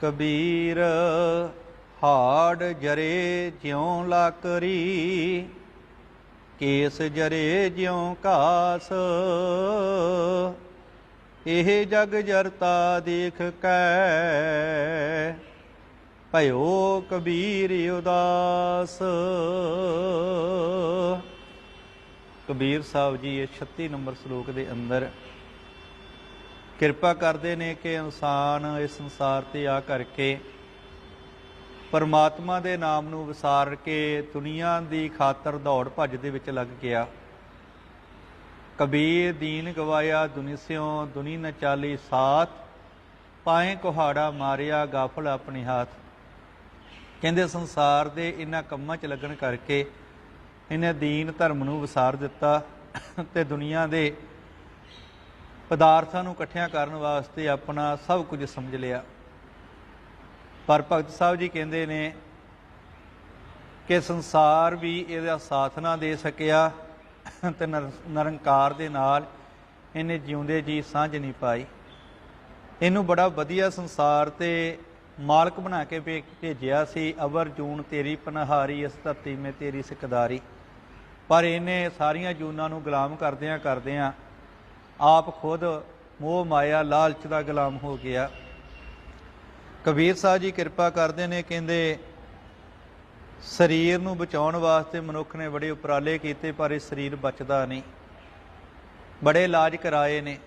ਕਬੀਰ, ਹਾੜ ਜਰੇ ਜਿਉ ਲਾਕਰੀ, ਕੇਸ ਜਰੇ ਜਿਉ ਘਾਸ। ਇਹ ਜਗ ਜਰਤਾ ਦੇਖ ਕੈ, ਭਇਓ ਕਬੀਰ ਉਦਾਸ। ਕਬੀਰ ਸਾਹਿਬ ਜੀ, ਇਹ 36 ਨੰਬਰ ਸ਼ਲੋਕ ਦੇ ਅੰਦਰ ਕਿਰਪਾ ਕਰਦੇ ਨੇ ਕਿ ਇਨਸਾਨ ਇਸ ਸੰਸਾਰ ਤੇ ਆ ਕਰਕੇ ਪਰਮਾਤਮਾ ਦੇ ਨਾਮ ਨੂੰ ਵਿਸਾਰ ਕੇ ਦੁਨੀਆ ਦੀ ਖਾਤਰ ਦੌੜ ਭੱਜ ਦੇ ਵਿੱਚ ਲੱਗ ਗਿਆ। ਕਬੀਰ, ਦੀਨ ਗਵਾਇਆ ਦੁਨਿਸਿਓ ਦੁਨੀ ਨ ਚਾਲੀ ਸਾਥ, ਪਾਏ ਕੁਹਾੜਾ ਮਾਰਿਆ, ਗਾਫਲ ਆਪਣੇ ਹੱਥ। ਕਹਿੰਦੇ ਸੰਸਾਰ ਦੇ ਇਹਨਾਂ ਕੰਮਾਂ 'ਚ ਲੱਗਣ ਕਰਕੇ ਇਹਨੇ ਦੀਨ ਧਰਮ ਨੂੰ ਵਿਸਾਰ ਦਿੱਤਾ ਤੇ ਦੁਨੀਆ ਦੇ ਪਦਾਰਥਾਂ ਨੂੰ ਇਕੱਠਿਆਂ ਕਰਨ ਵਾਸਤੇ ਆਪਣਾ ਸਭ ਕੁਝ ਸਮਝ ਲਿਆ। ਪਰ ਭਗਤ ਸਾਹਿਬ ਜੀ ਕਹਿੰਦੇ ਨੇ ਕਿ ਸੰਸਾਰ ਵੀ ਇਹਦਾ ਸਾਥ ਨਾ ਦੇ ਸਕਿਆ ਤੇ ਨਰ- ਨਿਰੰਕਾਰ ਦੇ ਨਾਲ ਇਹਨੇ ਜਿਉਂਦੇ ਜੀ ਸਾਂਝ ਨਹੀਂ ਪਾਈ। ਇਹਨੂੰ ਬੜਾ ਵਧੀਆ ਸੰਸਾਰ ਤੇ ਮਾਲਕ ਬਣਾ ਕੇ ਭੇ- ਭੇਜਿਆ ਸੀ, ਅਵਰ ਜੂਨ ਤੇਰੀ ਪਨਹਾਰੀ, ਇਸ ਧਰਤੀ ਮੇ ਤੇਰੀ ਸਿਕਦਾਰੀ। ਪਰ ਇਹਨੇ ਸਾਰੀਆਂ ਜੂਨਾਂ ਨੂੰ ਗੁਲਾਮ ਕਰਦਿਆਂ ਕਰਦਿਆਂ ਆਪ ਖੁਦ ਮੋਹ ਮਾਇਆ ਲਾਲਚ ਦਾ ਗੁਲਾਮ ਹੋ ਗਿਆ। ਕਬੀਰ ਸਾਹਿਬ ਜੀ ਕਿਰਪਾ ਕਰਦੇ ਨੇ, ਕਹਿੰਦੇ, ਸਰੀਰ ਨੂੰ ਬਚਾਉਣ ਵਾਸਤੇ ਮਨੁੱਖ ਨੇ ਬੜੇ ਉਪਰਾਲੇ ਕੀਤੇ, ਪਰ ਇਹ ਸਰੀਰ ਬਚਦਾ ਨਹੀਂ। ਬੜੇ ਇਲਾਜ ਕਰਾਏ ਨੇ।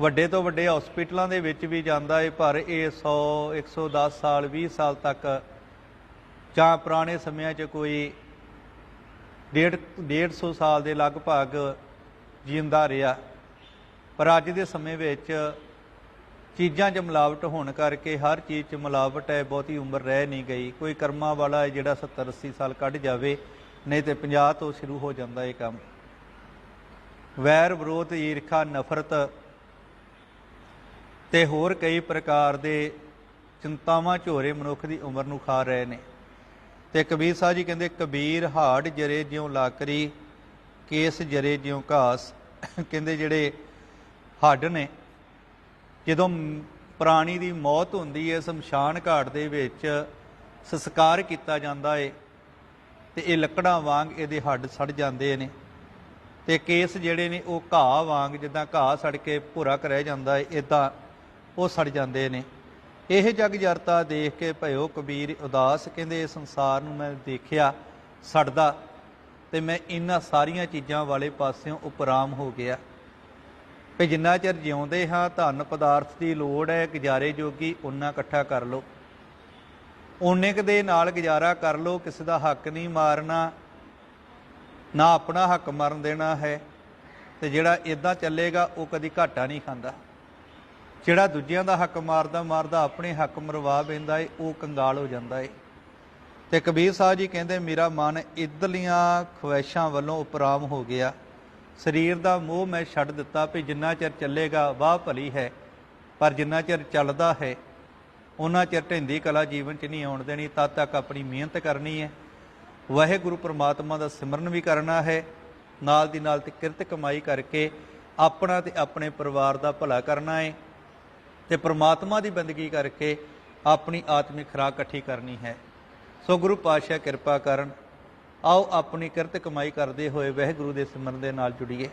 ਵੱਡੇ ਤੋਂ ਵੱਡੇ ਹਸਪੀਟਲਾਂ ਦੇ ਵਿੱਚ ਵੀ ਜਾਂਦਾ ਏ, ਪਰ ਇਹ 100 110 ਸਾਲ 20 ਸਾਲ ਤੱਕ ਜਾਂ ਪੁਰਾਣੇ ਸਮਿਆਂ 'ਚ ਕੋਈ ਡੇਢ 150 ਸਾਲ ਦੇ ਲਗਭਗ ਜਿਉਂਦਾ ਰਿਹਾ। ਪਰ ਅੱਜ ਦੇ ਸਮੇਂ ਵਿੱਚ ਚੀਜ਼ਾਂ 'ਚ ਮਿਲਾਵਟ ਹੋਣ ਕਰਕੇ ਹਰ ਚੀਜ਼ 'ਚ ਮਿਲਾਵਟ ਹੈ, ਬਹੁਤੀ ਉਮਰ ਰਹਿ ਨਹੀਂ ਗਈ। ਕੋਈ ਕਰਮਾਂ ਵਾਲਾ ਹੈ ਜਿਹੜਾ 70 80 ਸਾਲ ਕੱਢ ਜਾਵੇ, ਨਹੀਂ ਤੇ 50 ਤੋਂ ਸ਼ੁਰੂ ਹੋ ਜਾਂਦਾ ਇਹ ਕੰਮ। ਵੈਰ ਵਿਰੋਧ, ਈਰਖਾ, ਨਫ਼ਰਤ ਤੇ ਹੋਰ ਕਈ ਪ੍ਰਕਾਰ ਦੇ ਚਿੰਤਾਵਾਂ ਝੋਰੇ ਮਨੁੱਖ ਦੀ ਉਮਰ ਨੂੰ ਖਾ ਰਹੇ ਨੇ। ਤੇ ਕਬੀਰ ਸਾਹਿਬ ਜੀ ਕਹਿੰਦੇ, ਕਬੀਰ ਹਾੜ ਜਰੇ ਜਿਉ ਲਾਕਰੀ ਕੇਸ ਜਰੇ ਜਿਉ ਘਾਸ, ਕਹਿੰਦੇ ਜਿਹੜੇ ਹੱਡ ਨੇ, ਜਦੋਂ ਪ੍ਰਾਣੀ ਦੀ ਮੌਤ ਹੁੰਦੀ ਹੈ ਸ਼ਮਸ਼ਾਨ ਘਾਟ ਦੇ ਵਿੱਚ ਸੰਸਕਾਰ ਕੀਤਾ ਜਾਂਦਾ ਏ, ਤੇ ਇਹ ਲੱਕੜਾਂ ਵਾਂਗ ਇਹਦੇ ਹੱਡ ਸੜ ਜਾਂਦੇ ਨੇ, ਤੇ ਕੇਸ ਜਿਹੜੇ ਨੇ ਉਹ ਘਾਹ ਵਾਂਗ ਜਿੱਦਾਂ ਘਾਹ ਸੜ ਕੇ ਭੂਰਾ ਕਰ ਰਹਿ ਜਾਂਦਾ ਏ ਇਦਾਂ ਉਹ ਸੜ ਜਾਂਦੇ ਨੇ। ਇਹ ਜਗ ਜਰਤਾ ਦੇਖ ਕੇ ਭਇਓ ਕਬੀਰ ਉਦਾਸ, ਕਹਿੰਦੇ ਸੰਸਾਰ ਨੂੰ ਮੈਂ ਦੇਖਿਆ, ਸੜਦਾ ਤੇ ਮੈਂ ਇਹਨਾਂ ਸਾਰੀਆਂ ਚੀਜ਼ਾਂ ਵਾਲੇ ਪਾਸਿਓਂ ਉਪਰਾਮ ਹੋ ਗਿਆ। ਵੀ ਜਿੰਨਾ ਚਿਰ ਜਿਉਂਦੇ ਹਾਂ, ਧਨ ਪਦਾਰਥ ਦੀ ਲੋੜ ਹੈ, ਗੁਜ਼ਾਰੇ ਜੋਗੀ ਉਨਾ ਇਕੱਠਾ ਕਰ ਲਓ। ਓਨੇ ਕੁ ਦੇ ਨਾਲ ਗੁਜ਼ਾਰਾ ਕਰ ਲਓ, ਕਿਸੇ ਦਾ ਹੱਕ ਨਹੀਂ ਮਾਰਨਾ, ਨਾ ਆਪਣਾ ਹੱਕ ਮਰਨ ਦੇਣਾ ਹੈ, ਤੇ ਜਿਹੜਾ ਇਦਾਂ ਚੱਲੇਗਾ, ਉਹ ਕਦੀ ਘਾਟਾ ਨਹੀਂ ਖਾਂਦਾ। ਜਿਹੜਾ ਦੂਜਿਆਂ ਦਾ ਹੱਕ ਮਾਰਦਾ ਮਾਰਦਾ ਆਪਣੇ ਹੱਕ ਮਰਵਾ ਬੈਂਦਾ ਏ, ਉਹ ਕੰਗਾਲ ਹੋ ਜਾਂਦਾ ਏ। ਤੇ ਕਬੀਰ ਸਾਹਿਬ ਜੀ ਕਹਿੰਦੇ, ਮੇਰਾ ਮਨ ਇਦਲੀਆਂ ਖੁਆਇਸ਼ਾਂ ਵੱਲੋਂ ਉਪਰਾਮ ਹੋ ਗਿਆ। ਸਰੀਰ ਦਾ ਮੋਹ ਮੈਂ ਛੱਡ ਦਿੱਤਾ ਵੀ ਜਿੰਨਾ ਚਿਰ ਚੱਲੇਗਾ, ਵਾਹ ਭਲੀ ਹੈ। ਪਰ ਜਿੰਨਾ ਚਿਰ ਚੱਲਦਾ ਹੈ, ਉਹਨਾਂ ਚਿਰ ਢਿੰਦੀ ਕਲਾ ਜੀਵਨ 'ਚ ਨਹੀਂ ਆਉਣ ਦੇਣੀ, ਤਦ ਤੱਕ ਆਪਣੀ ਮਿਹਨਤ ਕਰਨੀ ਹੈ। ਵਾਹਿਗੁਰੂ ਪ੍ਰਮਾਤਮਾ ਦਾ ਸਿਮਰਨ ਵੀ ਕਰਨਾ ਹੈ। ਨਾਲ ਦੀ ਨਾਲ ਤੇ ਕਿਰਤ ਕਮਾਈ ਕਰਕੇ ਆਪਣਾ ਤੇ ਆਪਣੇ ਪਰਿਵਾਰ ਦਾ ਭਲਾ ਕਰਨਾ ਹੈ ਤੇ ਪ੍ਰਮਾਤਮਾ ਦੀ ਬੰਦਗੀ ਕਰਕੇ ਆਪਣੀ ਆਤਮਿਕ ਖੁਰਾਕ ਇਕੱਠੀ ਕਰਨੀ ਹੈ। ਸੋ ਗੁਰੂ ਪਾਤਸ਼ਾਹ ਕਿਰਪਾ ਕਰਨ, ਆਓ ਆਪਣੀ ਕਿਰਤ ਕਮਾਈ ਕਰਦੇ ਹੋਏ ਵਾਹਿਗੁਰੂ ਦੇ ਸਿਮਰਨ ਦੇ ਨਾਲ ਜੁੜੀਏ।